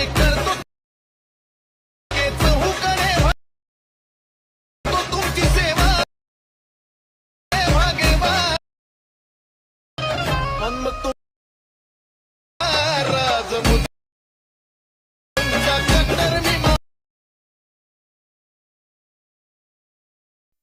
मी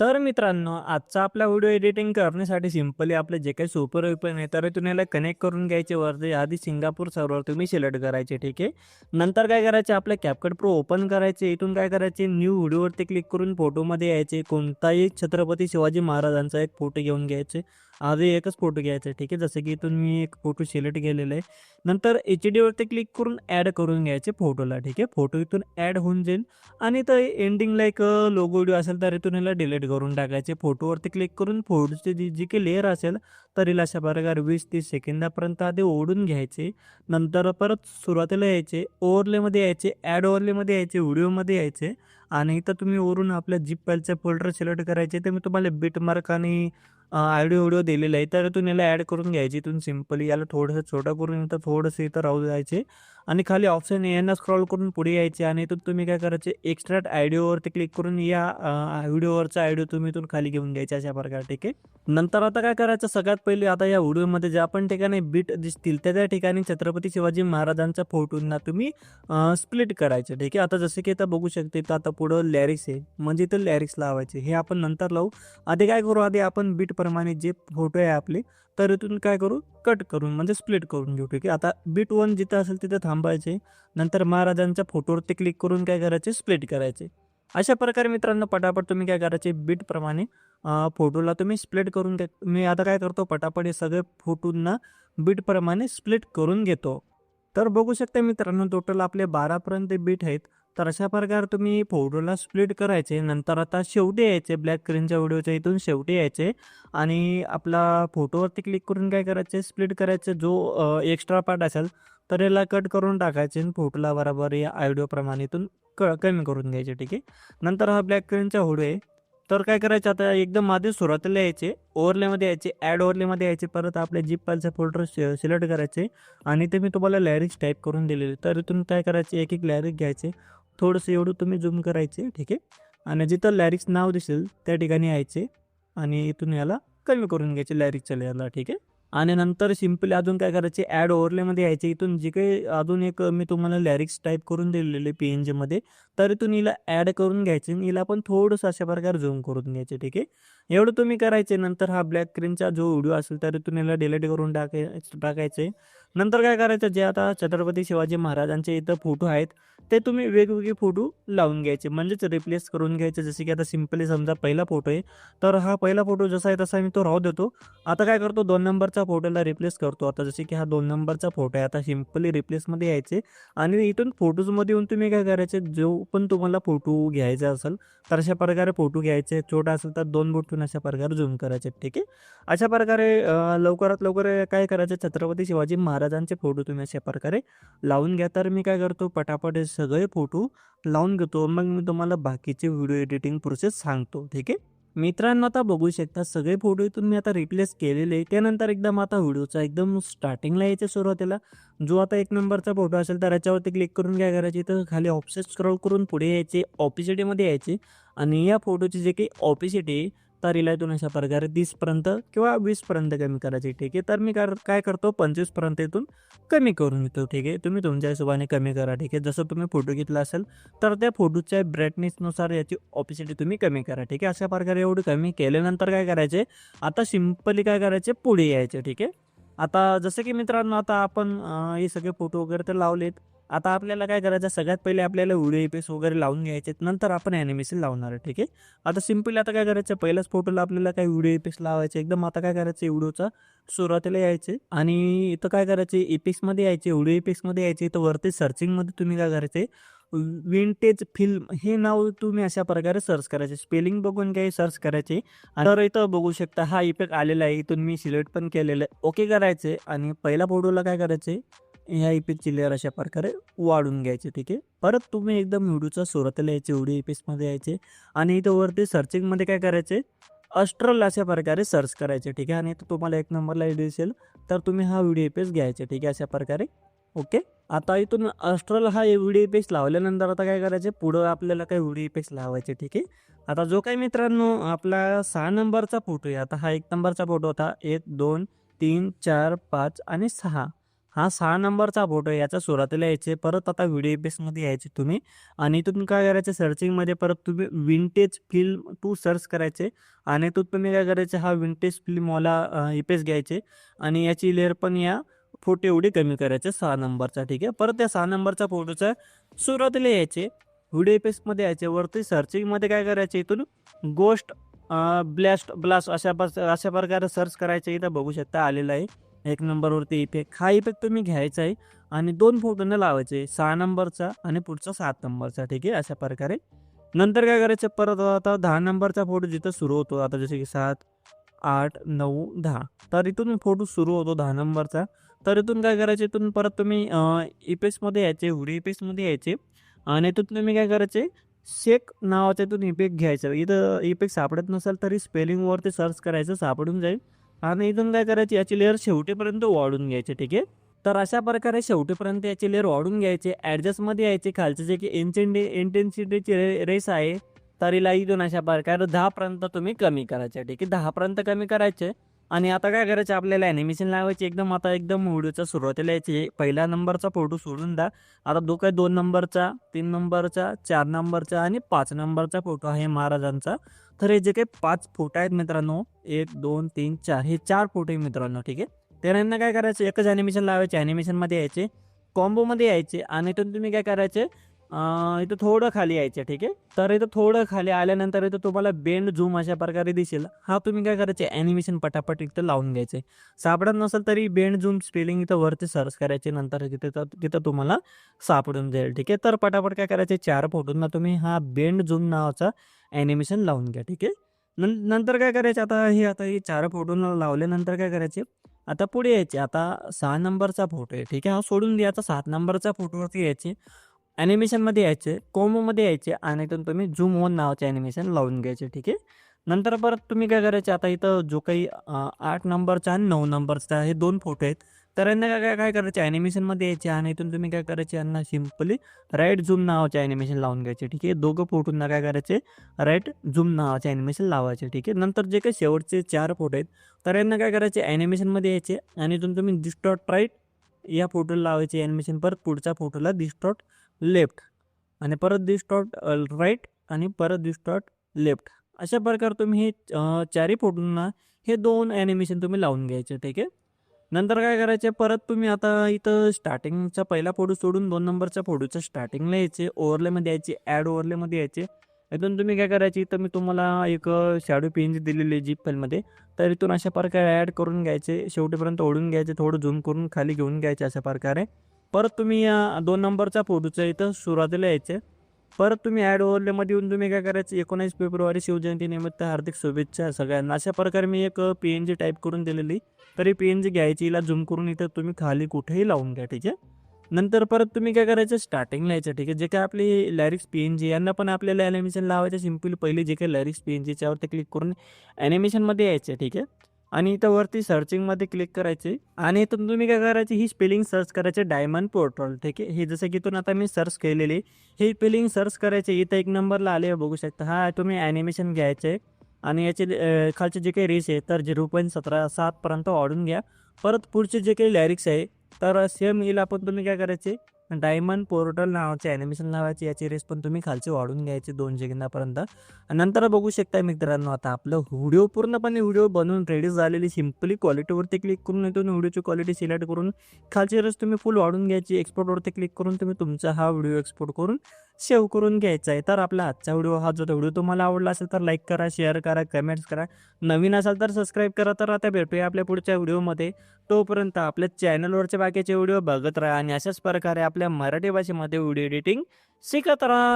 तर मित्रांनो आजचा आपला व्हिडिओ एडिटिंग करण्यासाठी सिम्पली आपले जे काही सुपर वेपन आहे तर तुम्हाला कनेक्ट करून घ्यायचे. वरती आधी सिंगापूर सर्वर तुम्ही सिलेक्ट करायचे ठीक आहे? नंतर काय करायचे? आपले कॅपकट प्रो ओपन करायचे. इथून काय करायचे? न्यू व्हिडिओवरती क्लिक करून फोटोमध्ये यायचे. कोणताही छत्रपती शिवाजी महाराजांचा एक फोटो घेऊन घ्यायचे. आधी एकच फोटो घ्यायचा ठीक आहे? जसं की इथून मी एक फोटो सिलेक्ट केलेला आहे. नंतर एच डीवरती क्लिक करून ॲड करून घ्यायचे फोटोला ठीक आहे? फोटो इथून ॲड होऊन जाईल. आणि तर एंडिंगला एक लोगो व्हिडिओ असेल तर इथून याला डिलीट करून टाकायचे. फोटोवरती क्लिक करून फोटोची जी जी काही लेअर असेल तर हिला अशा प्रकारे वीस तीस सेकंदापर्यंत आधी ओढून घ्यायचे. नंतर परत सुरुवातीला यायचे ओव्हरलेमध्ये यायचे ॲड ओव्हरलेमध्ये यायचे व्हिडिओमध्ये यायचे. आणि इथं तुम्ही वरून आपल्या जीप फाईलचे फोल्डर सिलेक्ट करायचे तर मी तुम्हाला बिट मार्क आणि ऑडिओ व्हिडिओ दिलेला आहे. तर तुम्ही याला ॲड करून घ्यायची इथून सिम्पली याला थोडंसं छोटं करून इथं थोडंसं इथं राहू द्यायचे. आणि खाली ऑप्शन यांना स्क्रॉल करून पुढे यायचे आणि इथून तुम्ही काय करायचे एक्स्ट्रा आयडिओवरती क्लिक करून या व्हिडिओवरचा आयडिओ तुम्ही इथून खाली घेऊन घ्यायचे अशा प्रकारे ठीक आहे? नंतर आता काय करायचं सगळ्यात पहिले आता या व्हिडिओमध्ये जे आपण ठिकाणी बीट दिसतील त्या त्या ठिकाणी छत्रपती शिवाजी महाराजांच्या फोटोंना तुम्ही स्प्लिट करायचे ठीक आहे? आता जसे की आता बघू शकते तर आता पुढं लॅरिक्स आहे. म्हणजे इथं लॅरिक्स लावायचे. हे आपण नंतर लावू. आधी काय करू? आधी आपण बीटप्रमाणे जे फोटो आहे आपले तर इथून काय करू? कट करून म्हणजे स्प्लिट करून घेऊ ठीक आहे? आता बीट वन जिथं असेल तिथं थांबायचे. नंतर महाराजांच्या फोटोवरती क्लिक करून काय करायचे? स्प्लिट करायचे. अशा प्रकारे मित्रांनो पटापट तुम्ही काय करायचे? बीटप्रमाणे फोटोला तुम्ही स्प्लिट करून घे मी आता काय करतो? पटापट हे सगळे फोटोंना बीटप्रमाणे स्प्लिट करून घेतो. तर बघू शकता मित्रांनो टोटल आपले बारापर्यंत बीट आहेत. तर अशा प्रकारे तुम्ही फोटोला स्प्लिट करायचे नंतर आता शेवटी यायचे ब्लॅक स्क्रीनच्या व्हिडिओच्या इथून शेवटी यायचे आणि आपला फोटोवरती क्लिक करून काय करायचे स्प्लिट करायचे. जो एक्स्ट्रा पार्ट असेल तर याला कट करून टाकायचे आणि फोटोला बरोबर या आयडिओप्रमाणे इथून क कमी करून घ्यायचे ठीक आहे? नंतर हा ब्लॅक स्क्रीनचा व्हिडिओ आहे. तर काय करायचं आता एकदम आधी सुरुवातीला यायचे ओव्हरलेमध्ये यायचे ॲड ओव्हरलेमध्ये यायचे परत आपल्या जीप पालचे फोल्डर सिलेक्ट करायचे आणि ते मी तुम्हाला लॅरिक्स टाईप करून दिलेले. तर इथून काय करायचे एक एक लॅरिक घ्यायचे. थोडंसं एवढं तुम्ही झूम करायचे ठीक आहे? आणि जिथं लॅरिक्स नाव दिसेल त्या ठिकाणी यायचे आणि इथून याला कमी करून घ्यायचे लॅरिक्सच्या लेअरला ठीक आहे? आणि नंतर सिम्पली अजून काय करायचे? ॲड ओव्हरलेमध्ये यायचे. इथून जे काही अजून एक मी तुम्हाला लॅरिक्स टाईप करून दिलेले पी एन जीमध्ये तर इथून हिला ॲड करून घ्यायचे आणि हिला पण थोडंसं अशा प्रकारे झूम करून घ्यायचे ठीक आहे? एवढं तुम्ही करायचे नंतर हा ब्लॅक स्क्रीनचा जो व्हिडिओ असेल तर इथून याला डिलीट करून टाकाय टाकायचे. नंतर काय करायचं जे आता छत्रपती शिवाजी महाराजांचे इथं फोटो आहेत ते तुम्ही वेगवेगळे फोटो लावून घ्यायचे. म्हणजेच रिप्लेस करून घ्यायचे. जसे की आता सिम्पली समजा पहिला फोटो आहे तर हा पहिला फोटो जसा आहे तसा मी तो राहू देतो. आता काय करतो दोन नंबरचा फोटोला रिप्लेस करतो. आता जसे की हा दोन नंबरचा फोटो आहे आता सिम्पली रिप्लेसमध्ये यायचे. आणि इथून फोटोजमध्ये येऊन तुम्ही काय करायचे जो पण तुम्हाला फोटो घ्यायचा असेल तर अशा प्रकारे फोटो घ्यायचे. छोटा असेल तर दोन बोटून अशा प्रकारे झूम करायचे ठीक आहे? अशा प्रकारे लवकरात लवकर काय करायचं? छत्रपती शिवाजी महाराजांचे फोटो तुम्ही अशा प्रकारे लावून घ्या. तर मी काय करतो पटापट हे सगळे फोटो लावून घेतो. मग मी तुम्हाला बाकीचे व्हिडिओ एडिटिंग प्रोसेस सांगतो ठीक आहे? मित्रांनो आता बघू शकता सगळे फोटो इथून मी आता रिप्लेस केलेले त्यानंतर एकदम आता व्हिडिओचा एकदम स्टार्टिंगला यायचे सुरुवातीला. जो आता एक नंबरचा फोटो असेल तर याच्यावरती क्लिक करून काय करायचे तर खाली ऑप्शन स्क्रॉल करून पुढे यायचे ऑपिसिटीमध्ये यायचे. आणि या फोटोची जे काही ऑपिसिटी आहे तर इथून अशा प्रकारे तीसपर्यंत किंवा वीसपर्यंत कमी करायची ठीक आहे. तर मी कर काय करतो पंचवीसपर्यंत इथून कमी करून घेतो ठीक आहे. तुम्ही तुमच्या हिशोबाने कमी करा ठीक आहे. जसं तुम्ही फोटो घेतला असेल तर त्या फोटोच्या ब्राईटनेसनुसार याची ऑपिसिटी तुम्ही कमी करा ठीक आहे. अशा प्रकारे एवढं कमी केल्यानंतर काय करायचे आता सिम्पली काय करायचे पुढे यायचे ठीक आहे. आता जसं की मित्रांनो आता आपण हे सगळे फोटो वगैरे तर लावलेत. आता आपल्याला काय करायचं सगळ्यात पहिले आपल्याला व्हिडिओ इफेक्ट्स वगैरे लावून घ्यायचे नंतर आपण ॲनिमेशन लावणार आहे ठीक आहे? आता सिम्पली आता काय करायचं पहिल्याच फोटोला आपल्याला काय व्हिडिओ इफेक्ट्स लावायचे एकदम आता काय करायचं व्हिडिओचा सुरुवातीला यायचे. आणि इथं काय करायचे इपिक्समध्ये यायचे व्हिडिओ इफेक्ट्समध्ये यायचे इथं वरती सर्चिंगमध्ये तुम्ही काय करायचे विंटेज फिल्म हे नाव तुम्ही अशा प्रकारे सर्च करायचे. स्पेलिंग बघून काही सर्च करायचे. तर इथं बघू शकता हा इफेक्ट आलेला आहे. इथून मी सिलेक्ट पण केलेलं आहे. ओके करायचे. आणि पहिल्या फोटोला काय करायचे ह्या इफेक्टची लेअर अशा प्रकारे वाढून घ्यायचे ठीक आहे? परत तुम्ही एकदम व्हिडिओचा सुरुवातीला यायचे व्हिडिओ इफेक्ट्समध्ये यायचे आणि इथं वरती सर्चिंगमध्ये काय करायचे? अस्ट्रल अशा प्रकारे सर्च करायचे ठीक आहे? आणि इथं तुम्हाला एक नंबरला दिसेल तर तुम्ही हा व्हिडिओ पेज घ्यायचे ठीक आहे? अशा प्रकारे ओके? आता इथून अस्ट्रल हा व्हिडिओ पेज लावल्यानंतर आता काय करायचे? पुढं आपल्याला काय व्हिडिओ पेज लावायचे ठीक आहे? आता जो काही मित्रांनो आपला सहा नंबरचा फोटो आहे. आता हा एक नंबरचा फोटो होता. एक दोन तीन चार पाच आणि सहा. हा सहा नंबरचा फोटो आहे. याच्या सुरुवातीला यायचे परत आता व्हिडिओ इफेक्ट्समध्ये यायचे तुम्ही. आणि इथून काय करायचे सर्चिंगमध्ये परत तुम्ही विंटेज फिल्म टू सर्च करायचे. आणि इथून तुम्ही काय करायचे हा विंटेज फिल्मवाला इपेस घ्यायचे. आणि याची लेअर पण या फोटो एवढी कमी करायचे सहा नंबरचा ठीक आहे. परत त्या सहा नंबरचा फोटोचा सुरुवातीला यायचे व्हिडिओ इफेक्ट्समध्ये यायचे. वरती सर्चिंगमध्ये काय करायचे इथून गोष्ट ब्लॅस्ट ब्लास्ट अशा प अशा प्रकारे सर्च करायचे. इथं बघू शकता आलेलं आहे. एक नंबरवरती इफेक्ट हा इफेक्ट तुम्ही घ्यायचा आहे आणि दोन फोटोनं लावायचे सहा नंबरचा आणि पुढचा सात नंबरचा ठीक आहे? अशा प्रकारे. नंतर काय करायचं? परत आता दहा नंबरचा फोटो जिथं सुरू होतो. आता जसे की सात आठ नऊ दहा. तर इथून फोटो सुरू होतो दहा नंबरचा. तर इथून काय करायचे? इथून परत तुम्ही इफेक्ट्समध्ये यायचे हुडी इफेक्ट्समध्ये यायचे. आणि इथून तुम्ही काय करायचे? शेक नावाचा इथून इफेक्ट घ्यायचा. इथं इफेक्ट सापडत नसेल तरी स्पेलिंगवरती सर्च करायचं सापडून जाईल. आणि इथून काय करायची याची लेअर शेवटीपर्यंत वाढून घ्यायची ठीक आहे? तर अशा प्रकारे शेवटीपर्यंत याची लेअर वाढून घ्यायची. ॲडजस्टमध्ये यायचे खालचे जे की इन्सेंटी इंटेन्सिटीची रे रेस आहे तरीला इथून अशा प्रकारे दहापर्यंत तुम्ही कमी करायचे ठीक आहे? दहापर्यंत कमी करायचे आणि आता काय करायचं आपल्याला ॲनिमेशन लावायची एकदम आता एकदम व्हिडिओच्या सुरुवातीला यायचे. पहिला नंबरचा फोटो सोडून द्या. आता दो काय दोन नंबरचा तीन नंबरचा चार नंबरचा आणि पाच नंबरचा फोटो आहे महाराजांचा. तर हे जे काही पाच फोटो आहेत मित्रांनो एक दोन तीन चार हे चार फोटो आहे मित्रांनो ठीक आहे? तर यांना काय करायचं एकच ॲनिमेशन लावायचे ॲनिमेशनमध्ये यायचे कॉम्बोमध्ये यायचे आणि इथून तुम्ही काय करायचे इथं थोडं खाली यायचे ठीक आहे? तर इथं थोडं खाली आल्यानंतर इथं तुम्हाला बेंड झूम अशा प्रकारे दिसेल. हा तुम्ही काय करायचे ॲनिमेशन पटापट इथं लावून घ्यायचे. सापडत नसेल तरी बेंड झूम स्पेलिंग इथं वरती सर्च करायचे नंतर तिथे तिथं तुम्हाला सापडून जाईल ठीक आहे? तर पटापट काय करायचे चार फोटोंना तुम्ही हा बेंड झूम नावाचा ॲनिमेशन लावून घ्या ठीक आहे? नंतर काय करायचे आता हे आता हे चार फोटोंना लावल्यानंतर काय करायचे आता पुढे यायचे आता सहा नंबरचा फोटो आहे ठीक आहे? हा सोडून द्या आता सात नंबरचा फोटोवरती यायचे. ॲनिमेशनमध्ये यायचे कोमोमध्ये यायचे आणि इथून तुम्ही झूम वन नावाचे ॲनिमेशन लावून घ्यायचे ठीक आहे? नंतर परत तुम्ही काय करायचे आता इथं जो काही आठ नंबरचा आणि नऊ नंबरचा हे दोन फोटो आहेत तर यांना काय काय काय करायचे? ॲनिमेशनमध्ये यायचे आणि इथून तुम्ही काय करायचे यांना सिम्पली राईट झूम नावाचे ॲनिमेशन लावून घ्यायचे ठीक आहे? दोघं फोटोंना काय करायचे? राईट झूम नावाचे ॲनिमेशन लावायचे ठीक आहे? नंतर जे काही शेवटचे चार फोटो आहेत तर यांना काय करायचे? ॲनिमेशनमध्ये यायचे आणि इथून तुम्ही डिस्टॉट राईट या फोटोला लावायचे ॲनिमेशन परत पुढच्या फोटोला डिस्टॉट लेफ्ट आणि परत डिस्टॉट राईट आणि परत डिस्टॉट लेफ्ट. अशा प्रकारे तुम्ही हे चारी चारही फोटोंना हे दोन ॲनिमेशन तुम्ही लावून घ्यायचे ठीक आहे? नंतर काय करायचे परत तुम्ही आता इथं स्टार्टिंगचा पहिला फोटो सोडून दोन नंबरच्या फोटोच्या स्टार्टिंगला यायचे ओव्हरलेमध्ये यायचे ॲड ओव्हरलेमध्ये यायचे. इथून तुम्ही काय करायचे इथं मी तुम्हाला एक शॅडो पेंज दिलेली आहे जीप फाईलमध्ये तर इथून अशा प्रकारे ॲड करून घ्यायचे शेवटीपर्यंत ओढून घ्यायचे थोडं झूम करून खाली घेऊन घ्यायचे अशा प्रकारे. परत तुम्ही दोन नंबरचा फोटोच्या इथं सुरुवातीला यायचे. परत तुम्ही ॲड ओव्हरलेमध्ये येऊन तुम्ही काय करायचं? एकोणीस फेब्रुवारी शिवजयंतीनिमित्त हार्दिक शुभेच्छा सगळ्यांना. अशा प्रकारे मी एक पी एन जी टाईप करून दिलेली. तरी पी एन जी घ्यायची हिला झूम करून इथं तुम्ही खाली कुठेही लावून घ्या ठीक आहे? नंतर परत तुम्ही काय करायचं? स्टार्टिंगला यायचं ठीक आहे? जे काय आपली लॅरिक्स पी एन जी यांना पण आपल्याला ॲनिमेशन लावायचं सिम्पली पहिले जे काही लॅरिक्स पी एन जीच्यावरती क्लिक करून ॲनिमेशनमध्ये यायचं ठीक आहे? आणि इथं वरती सर्चिंगमध्ये क्लिक करायचे. आणि इथून तुम्ही काय करायचे ही स्पेलिंग सर्च करायचे डायमंड पोर्टल ठीक आहे? हे जसं की इथून आता मी सर्च केलेली. हे स्पेलिंग सर्च करायचे इथं एक नंबरला आले बघू शकता. हा तुम्ही ॲनिमेशन घ्यायचे. आणि याचे खालचे जे काही रेस आहे तर झिरो पॉईंट सतरा सातपर्यंत वाढून घ्या. परत पुढचे जे काही लॅरिक्स आहे तर सेम येईल आपण तुम्ही काय करायचे डायमंड पोर्टल नावाचे ॲनिमेशन लावायचे याची रेस पण तुम्ही खालची वाढून घ्यायची दोन सेकंदापर्यंत. नंतर बघू शकता मित्रांनो आता आपलं व्हिडिओ पूर्णपणे व्हिडिओ बनवून रेडी झालेली सिम्पली क्वालिटीवरती क्लिक करून येथून व्हिडिओची क्वालिटी सिलेक्ट करून खालची रेस तुम्ही फुल वाढून घ्यायची एक्सपोर्टवरती क्लिक करून तुम्ही तुमचा हा व्हिडिओ एक्सपोर्ट करून सेव्ह करून घ्यायचा आहे. तर आपला आजचा व्हिडिओ हा जो व्हिडिओ तुम्हाला आवडला असेल तर लाईक करा शेअर करा कमेंट्स करा. नवीन असाल तर सबस्क्राईब करा. तर आता भेटूया आपल्या पुढच्या व्हिडिओमध्ये. तोपर्यंत आपल्या चॅनलवरचे बाकीचे व्हिडिओ बघत राहा आणि अशाच प्रकारे आपल्या मराठी भाषेमध्ये व्हिडिओ एडिटिंग शिकत राहा.